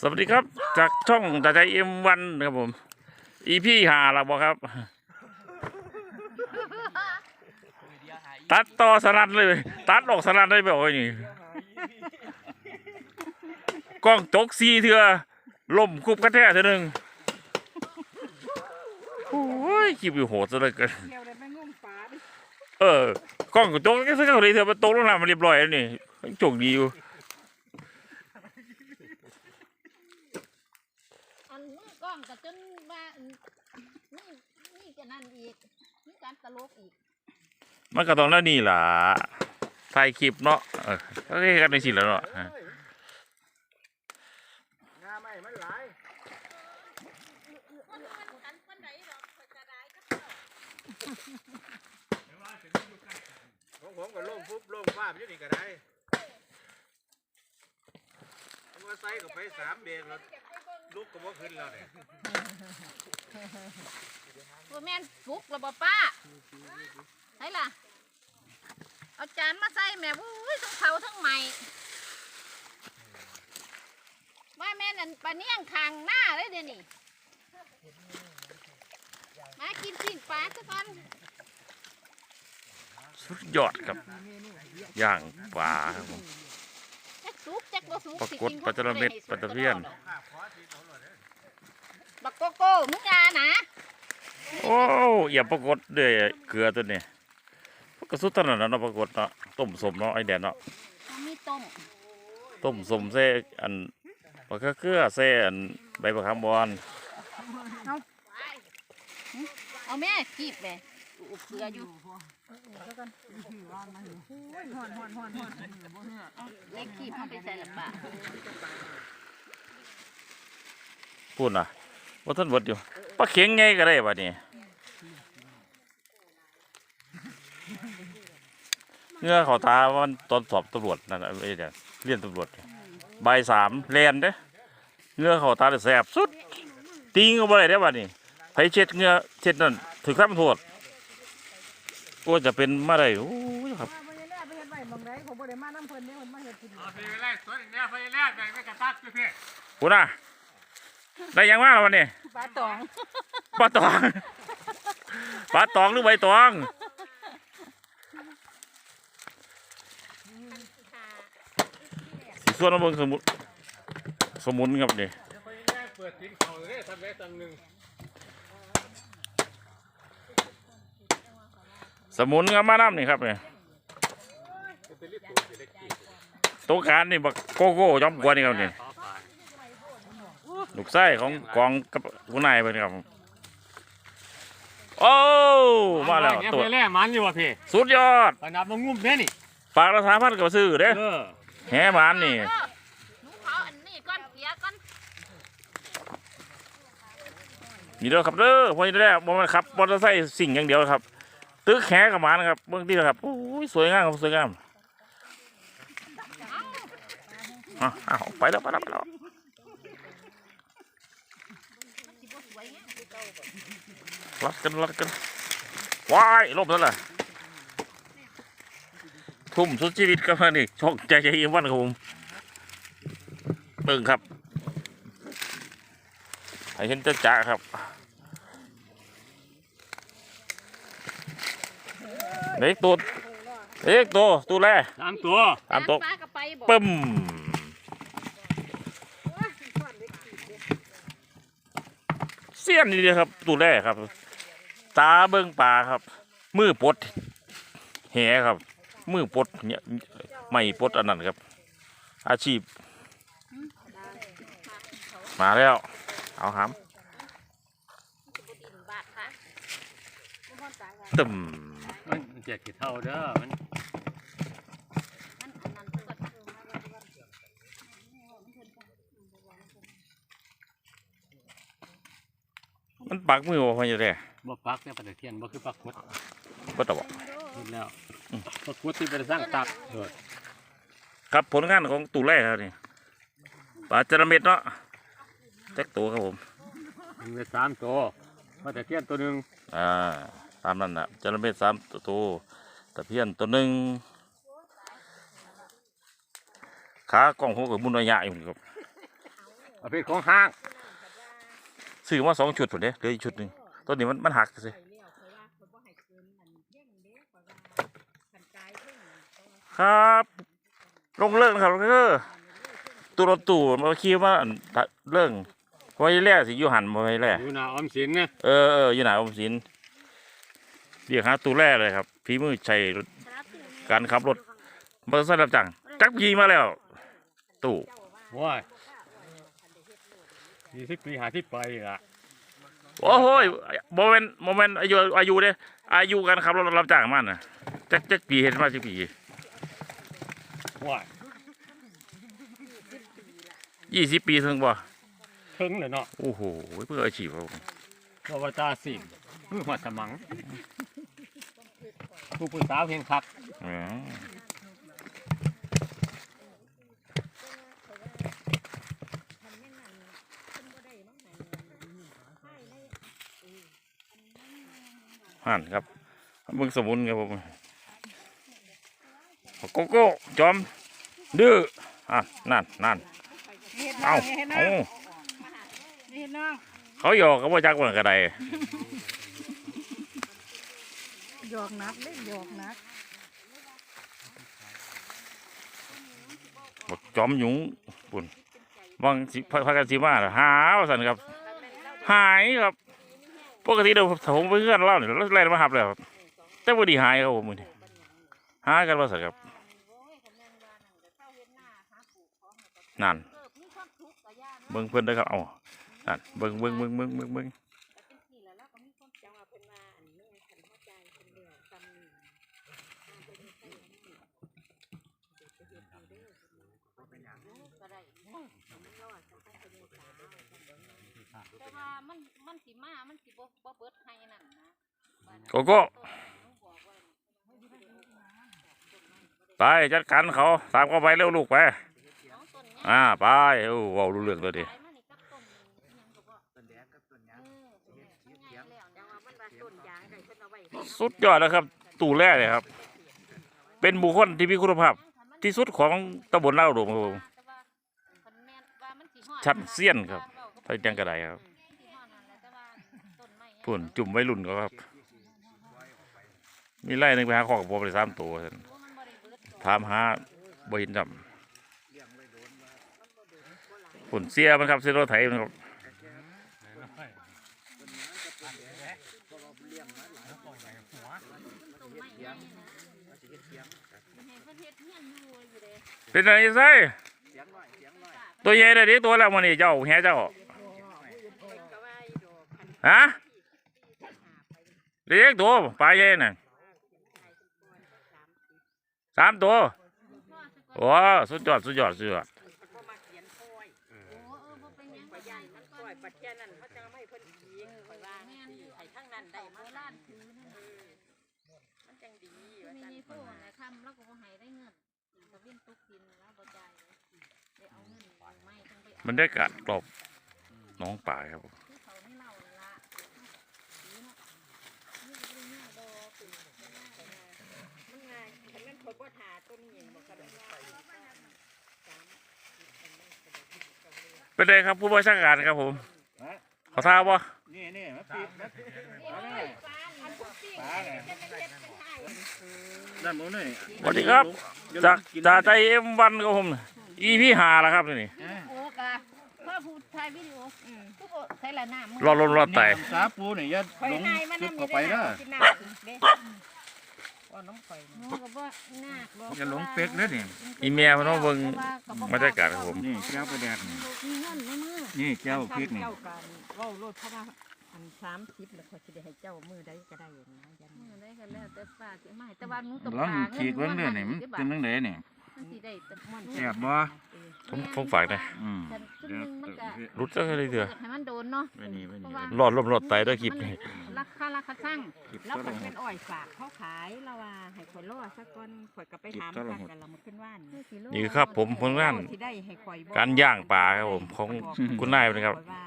สวัสดีครับ จากช่องตาใจเอ็มวันครับผม อีพี่หาเราบอกครับ ตัดต่อสลัดเลย ตัดออกสลัดได้แบบว่านี่กล้องจกซีเถื่อล่มคุบกระแทกเถื่อหนึ่งโอ้ยคลิปอยู่โหดซะเลยเกินเออกล้องจกก็ซื้อเลยเถื่อมันตกลงน้ำมันเรียบร้อยแล้วนี่โชคดีอยู่ อันนี้กล้องก็จนว่านี่ นี่จะนั่นอีกนี่การตลกอีกมันก็ต้องแล้วนี่ล่ะถ่ายคลิปเนาะเออก็เรียกกันในสิแล้วเนาะงาไม่มันหลายของผมก็ล่มปุ๊บล่มฟ้าไปอยู่นี่ก็ได้เอามาใส่กับไปสามเบรกแล้วลุกก็บ่ขึ้นแล้วเนี่ย ว่าแม่นฟุกระบป้าใช่ล่ะ เอาจานมาใส่แม่วุ้ยทั้งเขาทั้งใหม่ว่าแม่นั่นปลาเนียงคางหน้าเลยเดี๋ยวนี้มากินปิ้งปลาซะก่อนสุดยอดครับย่างปลาครับผมจักสุกจักบ่สุกปรากฏสิกินปลาจระเม็ดปลาตะเพียน บักโกโก้มึงอยานะ โอ้อย่าปรากฏด้วยเกลือตัวนี้ก็สุดถนัดเนาะปรากฏเนาะต้มสมเนาะไอแดนเนาะมันมีต้มต้มสมเส้อันปลาเกลือเส้อันใบมะขามบอนเอาแม่กีบแม่อุบเกลืออยู่ห่อนห่อนห่อนห่อนเอาเล็กกีบเข้าไปใส่ละปะพูดนะ ว่าท่านบดอยู่ปลาเข็งไงก็ได้บัดนี้เงื่อเขาตาว่ามันตอนสอบตำรวจนั่นน่ะไอ้เดี๋ยวเรียนตำรวจใบายสามแลนเด้เงื่อเขาตาเลยแสบสุดตีงก็บ่ได้เด้บัดนี้ไผเช็ดเงื่อเช็ดนั่นถือข้ามโทษก็จะเป็นมาได้โอ้ยครับว่าบ่ได้แล่ไปเฮ็ดไว้หมองใดผมบ่ได้มาน้ำเพิ่นเนี่ยเพิ่นมาเฮ็ดกินเอาไปแรกตัวนี้ไปแรกแบ่งไปกระตักด้วยพี่คุณน่ะ ได้ยังมาแล้ววันนี้ปลาตองปลาตองปลาตองหรือใบตองสิส่วนมาเบิ่งสมุนสมุนครับนี่ไปแรกเปิดทิ้งเขาเลยทำได้ตังหนึ่งสมุนกับมาน้ำนี่ครับเนี่ยตัวการนี่บักโกโก้จอมกวนนี่ครับนี่ ลูกไส้ของกองกับผู้นายไปครับโอ้มาแล้วเนี่ยตัวไปแรกมันอยู่ว่ะพี่สุดยอด ขนาดมางุ้มแค่นี่ฝากราคาพันกับซื้อเด้เออแห่หมานนี่เออหนูขออันนี้ก่อนเกียก่อนนี่เด้อครับเด้อพอนี้แรกบ่แมันครับมอเตอร์ไซค์สิ่งอย่างเดียวครับ ตึกแขกับหมานครับเบื้องที่ครับโอ้ยสวยงามครับสวยงามอะอ้าวไปแล้วไปแล้วไปแล้ว รัดกันรัดกันว้ายลบแล้วล่ะทุ่มสุดชีวิตกับมันนี่ช่องใจใจเย็นวันครับผมเบิ่งครับให้เห็นจะจ่าครับเด็กตัวเด็กตัวตัวแรกสามตัวตามโต๊ะปลากระไปบ่ปึ้มเสี้ยนนี่เลยครับตัวแรกครับ ตาเบิ้งปลาครับ มือปลดแหครับ มือปลดเนี่ยไม่ปลดอันนั้นครับ อาชีพ มาแล้ว เอาหามบาทค่ะตึมมันเจ็ดกี่เท่าเด้อมันมันอันนั้นเพิ่นก็มันปักมือว่าพอจะได้ บ่ปักเนี่ยปลาตะเคียนบ่คือปักคุดก็ตอบ เห็นแล้วปักคุดที่เป็นสร้างตักเออครับผลงานของตู่แรกครับนี่ปลาจระเม็ดเนาะแจ็คตัวครับผมมันเป็นสามตัวปลาตะเคียนตัวหนึ่งอ่าตามนั้นนะจระเม็ดสามตัวตะเพียนตัวหนึ่งขากล้องหัวกับมุนอยะอยู่ครับประเภทของห้าง ซื้อมาสองชุดผมเนี่ยเหลืออีกชุดหนึ่ง ตัวนี้มันมันหักสิครับ ลงเลิกนะครับก็ตัวรถตู้มาขี่มาอั่นทะเรื่องไว้แรกสิอยู่หันมาไว้แรกอยู่หน้าออมสินนะเออเอออยู่ไหนอมสินเรียกหาตู้แรกเลยครับฝีมือใช้รถการขับรถมอเตอร์ไซค์รับจ้างจักยีมาแล้ว ตู้ว้ายยี่สิบปีหาที่ไปละ โอ้โหโมเมนต์โมเมนต์อายุอายุเด้อายุการขับรถรับจ้างมันน่ะจักจักปีเห็นมาจักปีว้ายยี่สิบปีถึงบ่ถึงเลยเนาะโอ้โหเพื่ออาชีพครับผมบวตาสิงมือหัวสมังผู้ผู้สาวเพียงคัก ห่านครับเบิ่งสมุนครับผมโกโก้จอมดื้ออะนั่นนั่นเฮ็ดน้เอ้าองเฮ็ดน้อเอ้างเฮ็ดน้องเขาหยอกเขาบ่จักว่ากระไดหยอกนักเด้หยอกนักบักจอมหยุงปุ่นวังสิพาพากันสิมาน่ะหาว่าซั่นครับ หายครับ ปกติเดี๋ยวผมไปเพื่อนเล่าเนี่ยแล้วแล่นมาหับแล้วครับแต่บ่ไดีหายครับผมมือนี้หากันว่าซั่นครับนั่นเบิ่งเพิ่อนเด้อครับเอานั่นเบิ่งเบิ่งเบิ่งเบิ่งเบิ่งเบิ่งแต่ว่ามัน มันสิมา มันสิบ่บ่เบิดให้นั่นนะโกโก้ไปจัดการเขาตามเขาไปเร็วลูกไปสองต้นเนี้ยอ่าไปโอ้เว้ารู้เรื่องเลยดิ ขายมานี่กับต้นอิหยังก็บ่ต้นแดงกับต้นยางเออต้นยางแล้วแต่ว่ามันว่าต้นยางได้เพิ่นเอาไว้สุดยอดนะครับ ตู่แร่เลยครับ เป็นบุคคลที่มีคุณภาพ ที่สุดของตำบลเล่าวโดงครับผม แต่ว่าคันแม่นว่ามันสิฮอดชั้นเซียนครับไปจังกระไดครับ พุ่นจุ่มไว้รุ่นเขาครับ มีไล่หนึงไปหาขอกับผมไปสามตัวซั่นมันถามหาบห็นจำพุ่นเสียมันครับเสียรถไถมันครับเป็นอะไรไส้ตัวใหญ่เลยดิตัวแล้วมันนี่เจ้าแห่เจ้าฮะ เลี้ยงตัวปลาเย็นน่ะสามตัวโอ้สุดยอดสุดยอดสุดยอดมันได้กัดกลบน้องป่าครับผม เป็นไงครับผู้บัญชาการครับผมเขาท่าบ่นี่นี่มาปีมาปลาเนี่ยด้านบนนี่สวัสดีครับ จากจากใจเอ็มวันครับผมอีพี่หาแล้วครับนี่โอ้กะพ่อผู้ถ่ายวิดีโอผู้บ่ใส่ละน้ำรอดลมรอดไตสาปูนี่อย่าข่อยลงนายมันจุดนำเข้าไปเด้อกินน้ำกินเด้ ว่าน้องข่อยหนูก็บ่นาคบ่อย่าหลงเป็กเด้อนี่ อีเมียมันต้องเบิ่งบรรยากาศครับผม นี่แก้วประแดดนี่มีเงินในมือนี่แก้วพริกนี่เจ้ากันเว้าโลดเพราะว่าอัน30แล้วข่อยสิได้ให้เจ้ามือใดก็ได้นะยันมือได้กันแล้วแต่ฝากสิมาให้แต่ว่าหนูต้องลองหาเงินฉีกเบิ่งเด้อนี่มันเป็นจังไดนี่มันสิได้แต่มันแซ่บบ่ ผมผมฝากนะอืมแต่ครึ่งหนึงมันก็รุดจังเลยเถอะให้มันโดนเนาะไว้นี่ไว้นี่รอดลมรอดไตด้วยคลิปนี่ราคาราคาสั่งแล้วข่อยเป็นอ้อยฝากเขาขายแล้วว่าให้ข่อยรอสักก่อนข่อยก็ไปถามกันกันแล้วมันขึ้นว่านนี่ครับผมผลงาน สิได้ให้ข่อยบ่การย่างปลาครับผมของคุณนายนะครับ ข่อยว่า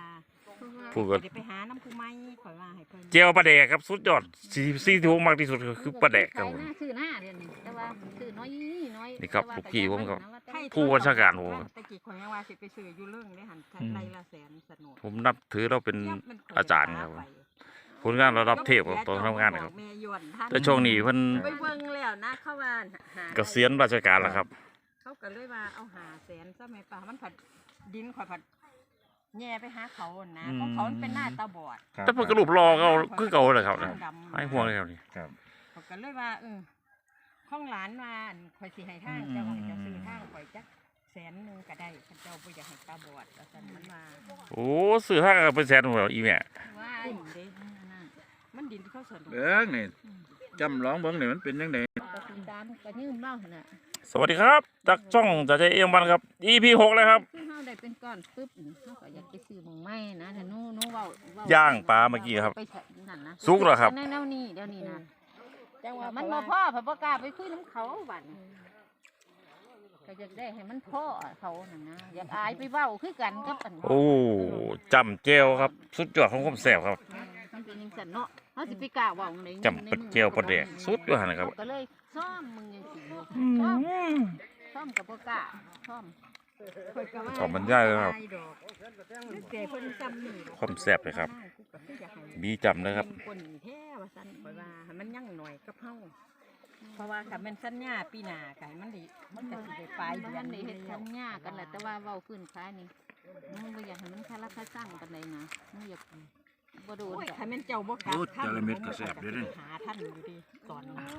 พูดก่อนเดี๋ยวไปหาน้ำคูไม้ข่อยว่าให้เพิ่นเจียวปลาแดกครับสุดยอดสีสีที่ผมมากที่สุดก็คือปลาแดกครับผม ซื้อหน้าเดือนนี้แต่ว่าซื้อน้อยน้อยนี่ครับลูกพี่ผมครับ แต่ไทย ผู้บัญชาการโหตะกี้ข่อยยังว่าสิไปซื้ออยู่เรื่องได้หันอืมไร่ละแสนสนุกผมนับถือเราเป็นยับมันข่อาจารย์ครับผลงานระดับเทพครับตอนทำงานนะครับแม่ยวนท่านแต่ช่วงนี้เพิ่นไปเบิ่งแล้วนะเขาว่าหาเกษียณราชการแล้วครับ เขาก็เลยว่าเอาหาแสนซะแม่ป่ามันผัดดินข่อยผัดแย่ไปหาเขานะอืมเพราะเขามันเป็นหน้าตาบอดครับแต่เพิ่นก็รูปรอก็เอาคือเก่าเลยครับทางดำให้ห่วงเลยครับนี่ครับเขาก็เลยว่าเออ ข้องหลานว่าอั่นข่อยสิให้ทางอืมเจ้าให้เจ้าซื้อทางข่อยจักแสนหนึงก็ได้ข้าเจ้าบ่อยากให้ตาบอดว่าซั่นมันว่าโอ้ซื้อห้างก็เป็นแสนหัวอีแม่ว่าคุ้มเด้มันดินที่เขาสวนเบิ้งนี่จำลองเบิ้งนี่มันเป็นยังไงก็ติดตามก็ยืมเล่าหั่นน่ะสวัสดีครับจากช่องจะใจเอียงบันครับ EP หกแล้วครับ คือเฮาได้เป็นก้อนปึ๊บเฮาก็อยากไปซื้อหม่องไม้นะถ้าหนูหนูเว้าเว้ย่างปลาเมื่อกี้ครับไปนั่นนะสุกเหรอครับ ในแนวนี้เดี๋ยวนี้นะ จังว่ามัมันบ่บ่พ่อเพราะบ่กล้าไปคุยน้ำเขาบัดนี้ก็อยากได้ให้มันพ่อเขานั่นนะอยากอายไปเว้าคือกันกับอันโอ้จำเจลครับ สุดยอดของความแสบครับมันเป็นจังซั่นเนาะเฮาสิไปกล้าเว้าจังไดจำเป็ดเจลปลาแดกสุดยอดนะครับก็เลยซ่อมมึงยังสิอยู่ซ่อมซ่อมกับบ่กล้าซ่อม ข่อยก็ว่าขอบบรรยายเลยครับดอกมันเสียเพิ่นซ้ำนี่ดอกความแสบเลยครับกูก็คืออยากให้บีจำเลยครับเป็นคนแท้ว่าซั่นข่อยว่าให้มันยังหน่อยกับเฮาเพราะว่าถ้าแม่นสัญญาปีหน้าก็ให้มันดีมันก็สิได้ปลายบ่เดือทันนได้เฮ็ดสัญญากันแหละแต่ว่าเว้าพื้นคายนี่มึงบ่อยากให้มันคาราคาสั่งปานใดนะมึงอยากบ่โดนโอ้ยจ้ะถ้าแม่นเจ้าบ่กลับโอ้ท่านจระเม็ดก็แซ่บเด้อเด้อหาท่านอยู่ดีตอนนั้น